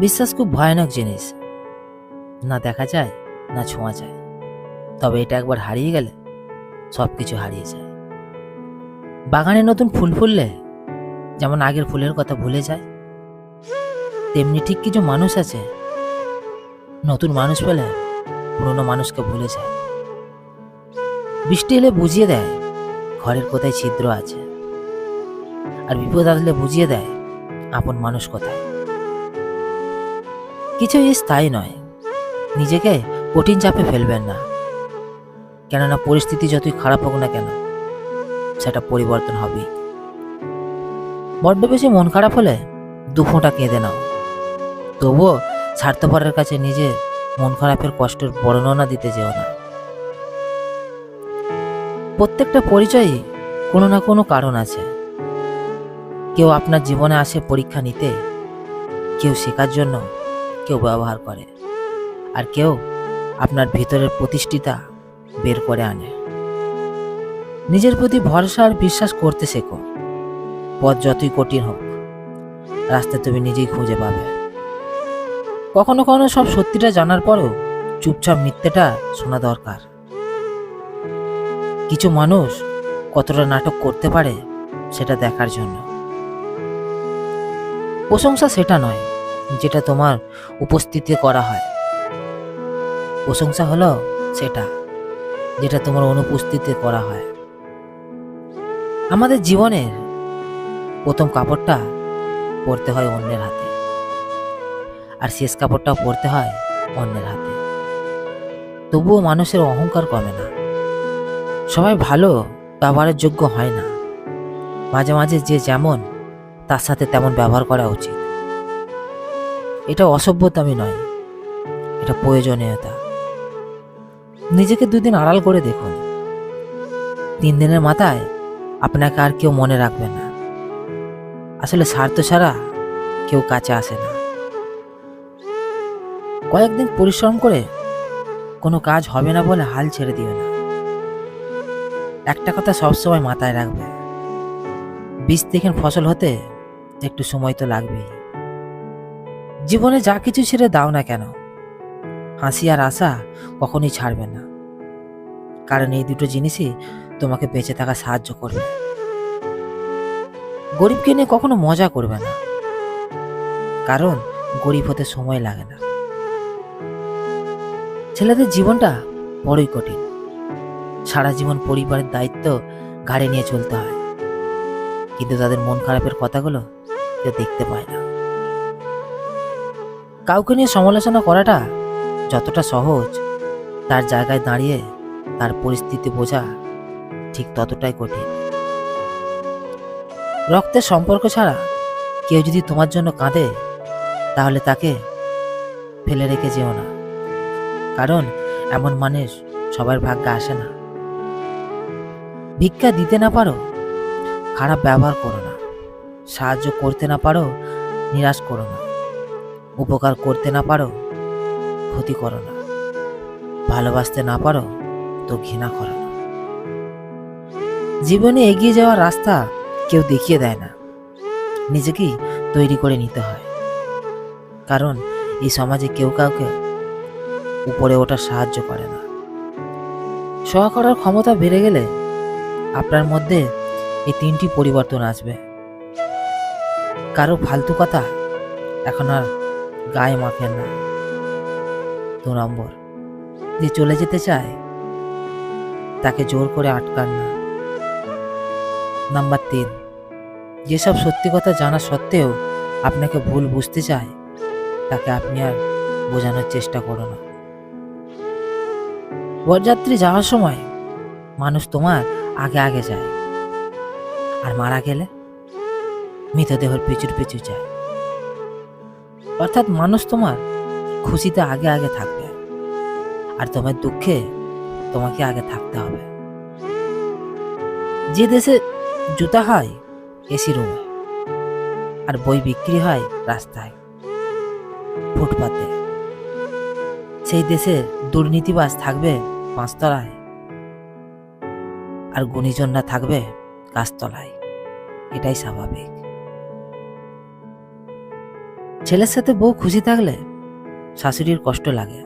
বিশ্বাস খুব ভয়ানক জিনিস। না দেখা যায়, না ছোঁয়া যায়। তবে এটা একবার হারিয়ে গেলে সব কিছু হারিয়ে যায়। বাগানে নতুন ফুল ফুললে যেমন আগের ফুলের কথা ভুলে যায়, তেমনি ঠিক কিছু মানুষ আছে, নতুন মানুষ পেলে পুরনো মানুষকে ভুলে যায়। বৃষ্টি এলে বুঝিয়ে দেয় ঘরের কোথায় ছিদ্র আছে। আর বিপদ আসলে বুঝিয়ে দেয় আপন মানুষ কোথায়। কিছুই স্থায়ী নয়। নিজেকে কঠিন চাপে ফেলবেন না। কেননা পরিস্থিতি যতই খারাপ হোক না কেন, সেটা পরিবর্তন হবেই। বড্ড বেশি মন খারাপ হলে দু ফোঁটা কেঁদে নাও। তবুও স্বার্থপরের কাছে নিজে মন খারাপের কষ্টের বর্ণনা দিতে যেও না। প্রত্যেকটা পরিচয়ই কোনো না কোনো কারণ আছে। কেউ আপনার জীবনে আসে পরীক্ষা নিতে, কেউ শেখার জন্য কেউ ব্যবহার করে। আর কেউ আপনার ভিতরের প্রতিষ্ঠিতা বের করে আনে। নিজের প্রতি ভরসা আর বিশ্বাস করতে শেখো। পথ যতই কঠিন হোক, রাস্তা তুমি নিজেই খুঁজে পাবে। কখনো কখনো সব সত্যিটা জানার পরেও চুপচাপ মিথ্যেটা শোনা দরকার। কিছু মানুষ কতটা নাটক করতে পারে সেটা দেখার জন্য। প্রশংসা সেটা নয় যেটা তোমার উপস্থিতি করা হয়। প্রশংসা হলো সেটা, যেটা তোমার অনুপস্থিতিতে করা হয়। আমাদের জীবনের প্রথম কাপড়টা পরতে হয় অন্যের হাতে। আর শেষ কাপড়টাও পরতে হয় অন্যের হাতে। তবুও মানুষের অহংকার কমে না। সবাই ভালো ব্যবহারের যোগ্য হয় না। মাঝে মাঝে যে যেমন, তার সাথে তেমন ব্যবহার করা উচিত। এটা অসভ্যতামি নয়। এটা প্রয়োজনীয়তা। নিজেকে দুদিন আড়াল করে দেখুন। তিন দিনের মাথায় আপনাকে আর কেউ মনে রাখবে না। আসলে স্বার্থ ছাড়া কেউ কাছে আসে না। কয়েকদিন পরিশ্রম করে কোনো কাজ হবে না বলে হাল ছেড়ে দিও না। একটা কথা সবসময় মাথায় রাখবে। বীজ থেকে ফসল হতে একটু সময় তো লাগবেই। জীবনে যা কিছু ছেড়ে দাও না কেন? হাসি আর আশা কখনই ছাড়বে না। কারণ এই দুটো জিনিসই তোমাকে বেঁচে থাকা সাহায্য করবে। গরিবকে নিয়ে কখনো মজা করবে না। কারণ গরিব হতে সময় লাগে না। ছেলেদের জীবনটা বড়ই কঠিন। সারা জীবন পরিবারের দায়িত্ব ঘাড়ে নিয়ে চলতে হয়। কিন্তু তাদের মন খারাপের কথাগুলো কেউ দেখতে পায় না। কাউকে নিয়ে সমালোচনা করাটা যতটা সহজ, তার জায়গায় দাঁড়িয়ে তার পরিস্থিতি বোঝা ঠিক ততটাই কঠিন। রক্তের সম্পর্ক ছাড়া কেউ যদি তোমার জন্য কাঁদে, তাহলে তাকে ফেলে রেখে যেও না। কারণ এমন মানুষ সবার ভাগ্যে আসে না। ভিক্ষা দিতে না পারো, খারাপ ব্যবহার করো না। সাহায্য করতে না পারো, নিরাশ করো না। উপকার করতে না পারো, ক্ষতি করো না। ভালোবাসতে না পারো, তো ঘৃণা করো না। জীবনে এগিয়ে যাওয়ার রাস্তা কেউ দেখিয়ে দেয় না। নিজেকেই তৈরি করে নিতে হয়। কারণ এই সমাজে কেউ কাউকে উপরে ওঠার সাহায্য করে না। সহ করার ক্ষমতা বেড়ে গেলে আপনার মধ্যে এই তিনটি পরিবর্তন আসবে। কারও ফালতু কথা এখন আর গায়ে মাখেন না। দু নম্বর, যে চলে যেতে চায়, তাকে জোর করে আটকান না। নাম্বার তিন, যেসব সত্যি কথা জানা সত্ত্বেও আপনাকে ভুল বুঝতে চায়, তাকে আপনি আর বোঝানোর চেষ্টা করো না। বরযাত্রী যাওয়ার সময় মানুষ তোমার আগে আগে যায়, আর মারা গেলে মৃতদেহর পিছুর পিছু যায়। অর্থাৎ মানুষ তোমার খুশিতে আগে আগে থাকবে। আর তোমার দুঃখে তোমাকে আগে থাকতে হবে। যে দেশে জুতা হয় এসি রুমে আর বই বিক্রি হয়, রাস্তায়, ফুটপাতে। সেই দেশে দুর্নীতিবাজ থাকবে পাঁচতলায়। আর গুণীজনরা থাকবে গাছতলায়। এটাই স্বাভাবিক। ছেলের সাথে বউ খুশি থাকলে শাশুড়ির কষ্ট লাগে।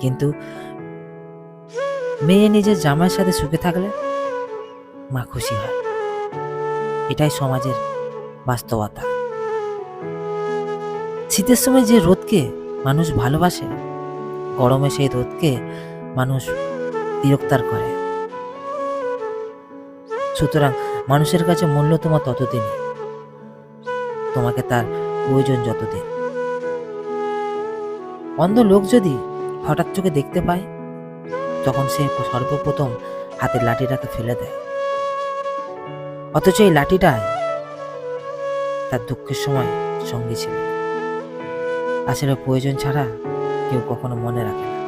কিন্তু মেয়ে নিজের জামাইয়ের সাথে সুখে থাকলে মা খুশি হয়। এটাই সমাজের বাস্তবতা। শীতের সময় যে রোদকে মানুষ ভালোবাসে, গরমে সেই রোদকে মানুষ বিরক্তার করে। সুতরাং মানুষের কাছে মূল্য তোমার ততদিনই। তোমাকে তার প্রয়োজন যতদিন। অন্ধ লোক যদি হঠাৎ চোখে দেখতে পায়, তখন সে সর্বপ্রথম হাতের লাঠিটাকে ফেলে দেয়। অথচ এই লাঠিটাই তার দুঃখের সময় সঙ্গী ছিল। আসলে প্রয়োজন ছাড়া কেউ কখনো মনে রাখে না।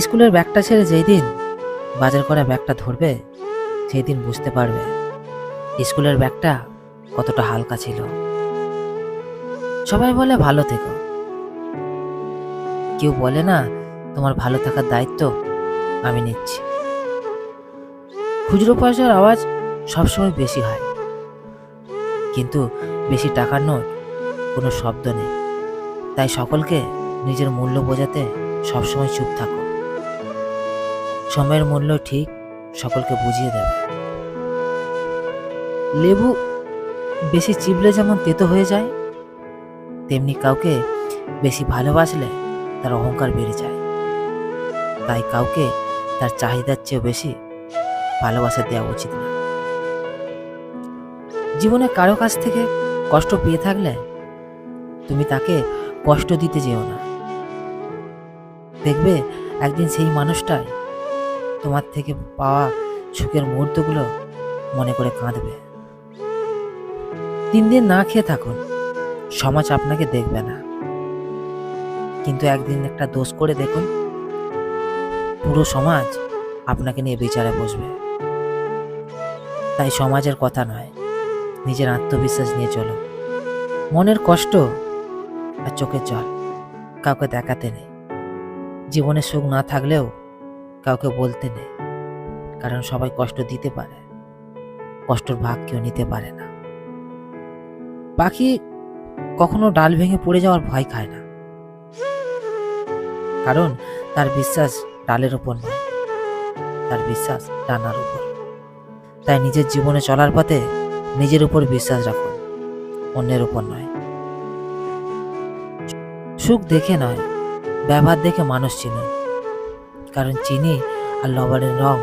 স্কুলের ব্যাগটা ছেড়ে যেই দিন বাজার করা ব্যাগটা ধরবে সেই দিন বুঝতে পারবে স্কুলের ব্যাগটা কতটা হালকা ছিল। সবাই বলে, ভালো থেকো। কেউ বলে, না, তোমার ভালো থাকার দায়িত্ব আমি নিচ্ছি। খুচরো পয়সার আওয়াজ সবসময় বেশি হয়। কিন্তু বেশি টাকার নোট কোনো শব্দ নেই। তাই সকলকে নিজের মূল্য বোঝাতে সবসময় চুপ থাকো। সময়ের মূল্য ঠিক সকলকে বুঝিয়ে দেবে। লেবু বেশি চিবলে যেমন তেতো হয়ে যায় তেমনি কাউকে বেশি ভালোবাসলে তার অহংকার বেড়ে যায়। তাই কাউকে তার চাহিদার চেয়েও বেশি ভালোবাসা দেওয়া উচিত না। জীবনে কারও কাছ থেকে কষ্ট পেয়ে থাকলে তুমি তাকে কষ্ট দিতে যেও না। দেখবে একদিন সেই মানুষটাই তোমার থেকে পাওয়া সুখের মুহূর্তগুলো মনে করে কাঁদবে। তিন দিন না খেয়ে থাকুন। সমাজ আপনাকে দেখবে না। কিন্তু একদিন একটা দোষ করে দেখুন, পুরো সমাজ আপনাকে নিয়ে বিচারে বসবে। তাই সমাজের কথা নয়, নিজের আত্মবিশ্বাস নিয়ে চলো মনের কষ্ট আর চোখের জল কাউকে দেখাতে নেই। জীবনে সুখ না থাকলেও কাউকে বলতে নেই, কারণ সবাই কষ্ট দিতে পারে। কষ্টর ভাগ কেউ নিতে পারে না। পাখি কখনো ডাল ভেঙে পড়ে যাওয়ার ভয় খায় না। কারণ তার বিশ্বাস ডালের উপর নয় তার বিশ্বাস ডানার উপর তাই নিজের জীবনে চলার পথে নিজের উপর বিশ্বাস রাখুন, অন্যের উপর নয়। সুখ দেখে নয়, ব্যবহার দেখে মানুষ চিনুন কারণ চিনি আর লবণের রং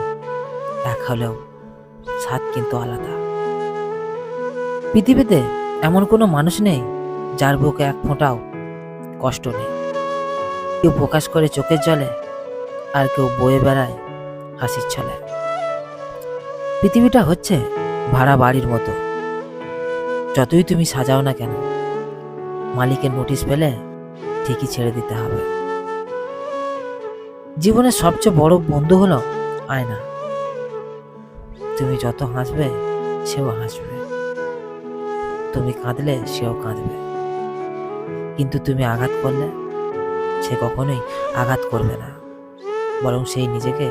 এক হলেও স্বাদ কিন্তু আলাদা। পৃথিবীতে এমন কোনো মানুষ নেই যার বুকে এক ফোঁটাও কষ্ট নেই। কেউ প্রকাশ করে চোখের জলে, আর কেউ বয়ে বেড়ায় হাসির ছলে। পৃথিবীটা হচ্ছে ভাড়া বাড়ির মতো। যতই তুমি সাজাও না কেন, মালিকের নোটিশ পেলে ঠিকই ছেড়ে দিতে হবে। জীবনের সবচেয়ে বড় বন্ধু হলো আয়না। তুমি যত হাসবে, সেও হাসবে। তুমি কাঁদলে সেও কাঁদবে। কিন্তু তুমি আঘাত করলে? সে কখনোই আঘাত করবে না। বরং সেই নিজেকে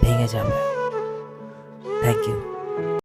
ভেঙে যাবে। Thank you